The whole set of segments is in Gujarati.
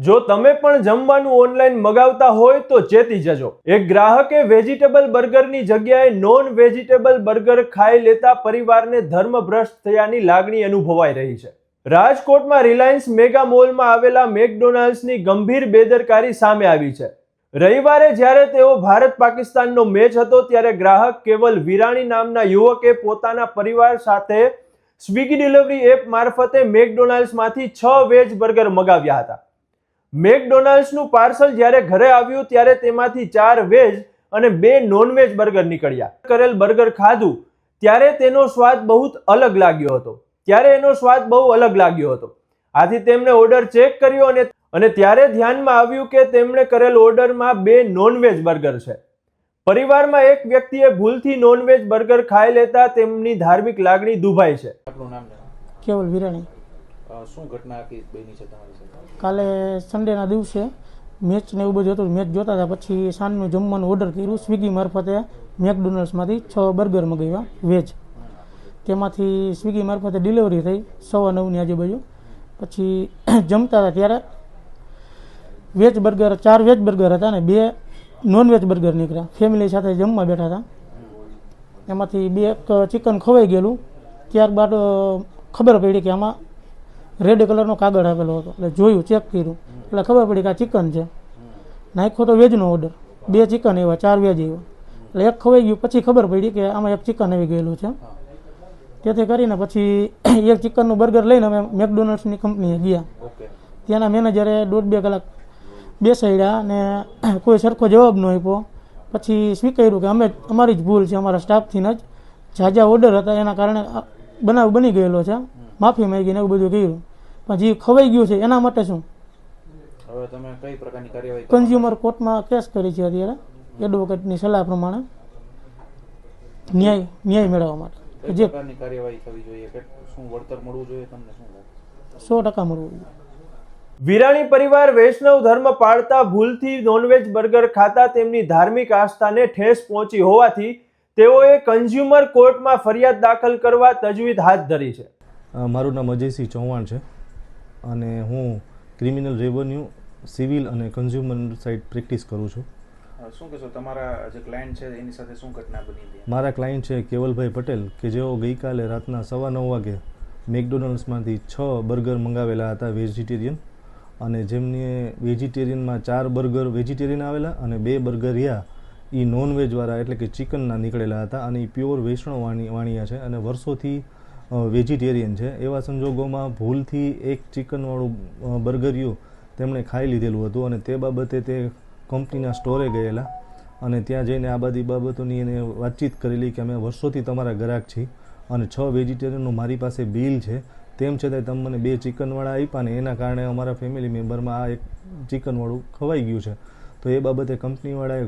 જો તમે પણ જમવાનું ઓનલાઈન મગાવતા હોય તો ચેતી જજો. એક ગ્રાહકે વેજીટેબલ બર્ગરની જગ્યાએ નોન વેજીટેબલ બર્ગર ખાઈ લેતા પરિવારને ધર્મભ્રષ્ટ થયાની લાગણી અનુભવાઈ રહી છે. રાજકોટમાં રિલાયન્સ મેગા મોલમાં આવેલા મેકડોનાલ્ડ્સની ગંભીર બેદરકારી સામે આવી છે. રવિવારે જ્યારે તેઓ ભારત પાકિસ્તાનનો મેચ હતો ત્યારે ગ્રાહક કેવલ વિરાણી નામના યુવકે પોતાના પરિવાર સાથે સ્વિગી ડિલિવરી એપ મારફતે મેકડોનાલ્ડ્સમાંથી છ વેજ બર્ગર મગાવ્યા હતા. મેકડોનાલ્ડ્સનું પાર્સલ જ્યારે ઘરે આવ્યું ત્યારે તેમાંથી ચાર વેજ અને બે નોનવેજ બર્ગર નીકળ્યા. કરેલ બર્ગર ખાધું ત્યારે તેનો સ્વાદ બહુ અલગ લાગ્યો હતો. ત્યારે એનો સ્વાદ બહુ અલગ લાગ્યો હતો. આથી તેમણે ઓર્ડર ચેક કર્યો અને અને ત્યારે ધ્યાનમાં આવ્યું કે તેમણે કરેલ ઓર્ડરમાં બે નોનવેજ બર્ગર છે. પરિવારમાં એક વ્યક્તિએ ભૂલથી નોનવેજ બર્ગર ખાઈ લેતા તેમની ધાર્મિક લાગણી દુભાઈ છે. આપણું નામ કેવલ વિરાણી. શું ઘટના બની છે તમારી સાથે? કાલે સન્ડેના દિવસે મેચ ને એવું બધું હતું મેચ જોતા હતા. પછી સાંજનું જમવાનું ઓર્ડર કર્યું સ્વિગી મારફતે મેકડોનલ્ડ્સમાંથી છ બર્ગર મગાવ્યા વેજ તેમાંથી સ્વિગી મારફતે ડિલિવરી થઈ સવા નવની આજુબાજુ. પછી જમતા હતા ત્યારે વેજ બર્ગર ચાર વેજ બર્ગર હતા ને બે નોનવેજ બર્ગર નીકળ્યા. ફેમિલી સાથે જમવા બેઠા હતા. એમાંથી બે એક ચિકન ખવાઈ ગયેલું. ત્યારબાદ ખબર પડી કે આમાં રેડ કલરનો કાગળ આપેલો હતો. એટલે જોયું ચેક કર્યું. એટલે ખબર પડી કે આ ચિકન છે. નાખ્યો તો વેજનો ઓર્ડર બે ચિકન એવા ચાર વેજ એવા. એટલે એક ખવાઈ ગયું પછી ખબર પડી કે આમાં એક ચિકન આવી ગયેલું છે. તેથી કરીને પછી એક ચિકનનું બર્ગર લઈને અમે મેકડોનલ્ડ્સની કંપનીએ ગયા. ત્યાંના મેનેજરે દોઢ બે કલાક બેસાડ્યા અને કોઈ સરખો જવાબ ન આપ્યો. પછી સ્વીકાર્યું કે અમે અમારી જ ભૂલ છે અમારા સ્ટાફથી જ. ઝાઝા ઓર્ડર હતા એના કારણે બનાવ બની ગયેલો છે. માફી માંગીને એવું બધું કર્યું. પણ જીવ ખવાઈ ગયું છે એના માટે શું? હવે તમે કઈ પ્રકારની કાર્યવાહી કન્ઝ્યુમર કોર્ટમાં કેસ કરી છે અત્યારે એડવોકેટની સલાહ પ્રમાણે. ન્યાય ન્યાય મેળવવા માટે. જે પ્રકારની કાર્યવાહી થવી જોઈએ? કે શું વળતર મળવું જોઈએ? તમને શું લાગે? સો ટકા મળવું જોઈએ. વિરાણી પરિવાર વૈષ્ણવ ધર્મ પાળતા ભૂલથી નોનવેજ બર્ગર ખાતા તેમની ધાર્મિક આસ્થાને ઠેસ પહોંચી હોવાથી તેઓએ કન્ઝ્યુમર કોર્ટમાં ફરિયાદ દાખલ કરવા તજવીજ હાથ ધરી છે. મારું નામ અજયસિંહ ચૌહાણ છે. અને હું ક્રિમિનલ રેવન્યુ સિવિલ અને કન્ઝ્યુમર સાઇડ પ્રેક્ટિસ કરું છું. શું કહેશો? તમારા જે ક્લાયન્ટ છે એની સાથે શું ઘટના બની હતી? મારા ક્લાયન્ટ છે કેવલભાઈ પટેલ કે જેઓ ગઈકાલે રાતના સવા નવ વાગે મેકડોનલ્ડ્સમાંથી છ બર્ગર મંગાવેલા હતા વેજીટેરિયન અને જેમને વેજીટેરિયનમાં ચાર બર્ગર વેજીટેરિયન આવેલા અને બે બર્ગર રહ્યા એ નોનવેજવાળા એટલે કે ચિકનના નીકળેલા હતા અને એ પ્યોર વૈષ્ણવ વાણી વાણિયા છે અને વર્ષોથી વેજીટેરિયન છે. એવા સંજોગોમાં ભૂલથી એક ચિકનવાળું અ, બર્ગર રહ્યું તેમણે ખાઈ લીધેલું હતું અને તે બાબતે તે કંપનીના સ્ટોરે ગયેલા અને ત્યાં જઈને આ બધી બાબતોની એને વાતચીત કરેલી કે અમે વર્ષોથી તમારા ગ્રાહક છીએ અને છ વેજીટેરિયનનું મારી પાસે બિલ છે. તેમ છતાં તમે મને બે ચિકનવાળા આપ્યા ને એના કારણે અમારા ફેમિલી મેમ્બરમાં આ એક ચિકનવાળું ખવાઈ ગયું છે. તો એ બાબતે કંપનીવાળાએ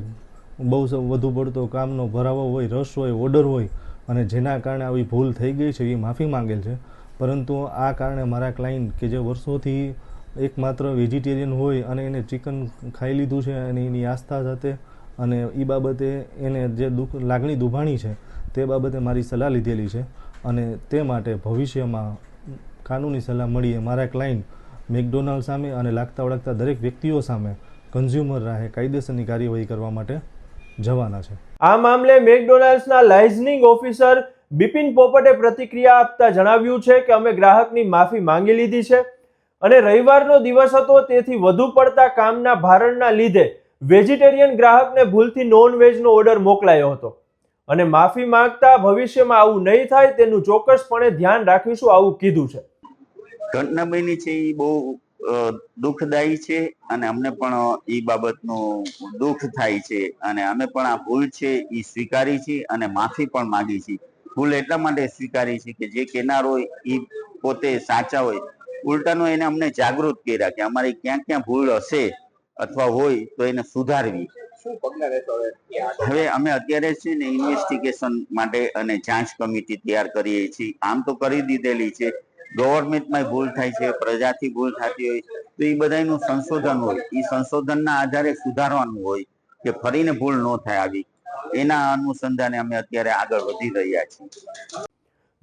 બહુ વધુ પડતો કામનો ભરાવો હોય રસ હોય ઓર્ડર હોય અને જેના કારણે આવી ભૂલ થઈ ગઈ છે એ માફી માંગેલ છે. પરંતુ આ કારણે મારા ક્લાયન્ટ કે જે વર્ષોથી એકમાત્ર વેજીટેરિયન હોય અને એને ચિકન ખાઈ લીધું છે અને એની આસ્થા સાથે અને એ બાબતે એને જે દુઃખ, લાગણી દુભાણી છે તે બાબતે મારી સલાહ લીધેલી છે અને તે માટે ભવિષ્યમાં કાનૂની સલાહ મળીએ મારા ક્લાયન્ટ મેકડોનાલ્ડ સામે અને લાગતા વળગતા દરેક વ્યક્તિઓ સામે કન્ઝ્યુમર રાહે કાયદેસરની કાર્યવાહી કરવા માટે જવાના છે. આ મામલે મેકડોનાલ્ડ્સના લાઇઝનિંગ ઓફિસર બિપિન પોપટે પ્રતિક્રિયા આપતા જણાવ્યું છે કે અમે ગ્રાહકની માફી માંગી લીધી છે અને રવિવારનો દિવસ હતો તેથી વધુ પડતા કામના ભારણના લીધે વેજીટેરિયન ગ્રાહકને ભૂલથી નોન વેજનો ઓર્ડર મોકલાયો હતો. અને માફી માંગતા ભવિષ્યમાં આવું નહીં થાય તેનું ચોક્કસપણે ધ્યાન રાખીશું આવું કીધું છે. ઘટના બની છે એ બહુ દુઃખદાયી છે અને અમને પણ એ બાબતનું દુઃખ થાય છે અને અમે પણ આ ભૂલ છે એ સ્વીકારી છે અને માફી પણ માગી છે. ભૂલ એટલા માટે સ્વીકારી છે કે જે કેનાર હોય એ પોતે સાચા હોય. ઉલટાનું એને અમને જાગૃત કર્યા કે અમારી ક્યાં ક્યાં ભૂલ હશે અથવા હોય તો એને સુધારવી. હવે અમે અત્યારે છે ને ઇન્વેસ્ટિગેશન માટે અને જાંચ કમિટી તૈયાર કરીએ છીએ. આમ તો કરી દીધેલી છે. ગવર્મેન્ટમાં ભૂલ થાય છે, પ્રજાથી ભૂલ થતી હોય તો એ બધાનું સંશોધન હોય. એ સંશોધનના આધારે સુધારવાનું હોય કે ફરીને ભૂલ ન થાય આવી. એના અનુસંધાને અમે અત્યારે આગળ વધી રહ્યા છીએ.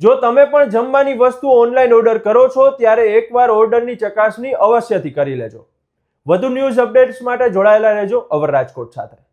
જો તમે પણ જમવાની વસ્તુ ઓનલાઈન ઓર્ડર કરો છો, ત્યારે એકવાર ઓર્ડરની ચકાસણી અવશ્યથી કરી લેજો. વધુ ન્યૂઝ અપડેટ્સ માટે જોડાયેલા રહેજો અવર રાજકોટ સાથે.